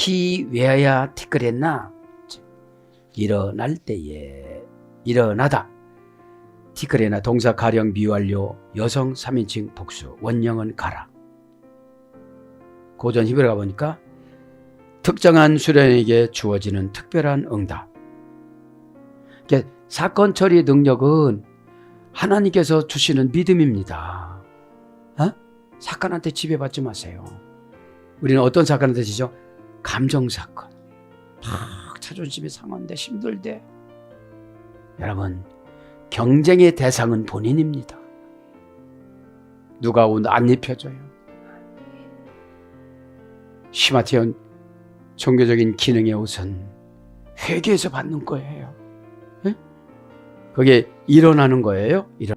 기외야 티끌했나? 일어날 때에 일어나다. 티끌에나 동사 가령 미완료 여성 3인칭 복수 원형은 가라. 고전 히브리 가 보니까 특정한 수련에게 주어지는 특별한 응답. 사건 처리 능력은 하나님께서 주시는 믿음입니다. 어? 사건한테 지배받지 마세요. 우리는 어떤 사건한테 지죠? 감정 사건 막 자존심이 상한데 힘들대 여러분 경쟁의 대상은 본인입니다. 누가 옷 안 입혀줘요. 시마티온 종교적인 기능의 옷은 회개에서 받는 거예요. 예? 그게 일어나는 거예요. 일어.